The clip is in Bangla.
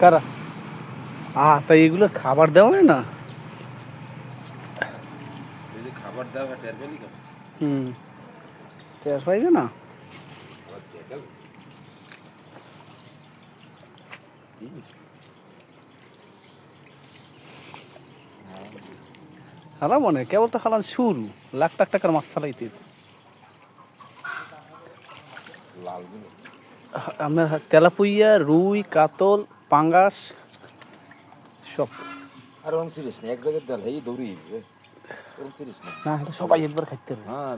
কারা? আ তাই এগুলো খাবার দেওয়া হয় না? খাবার টের হুম। টের পাইবে না? হালা মনে কেবল তো হালান শুরু লাখ লাখ টাকার মাছ চালাইতে লাল আপনার তেলাপুইয়া রুই কাতল পাঙ্গাস সব। আর ওরম সিরিয়াস না এক জায়গায় দেল এই দৌড়ি না। না সবাই একবার খাইতে হবে। হ্যাঁ।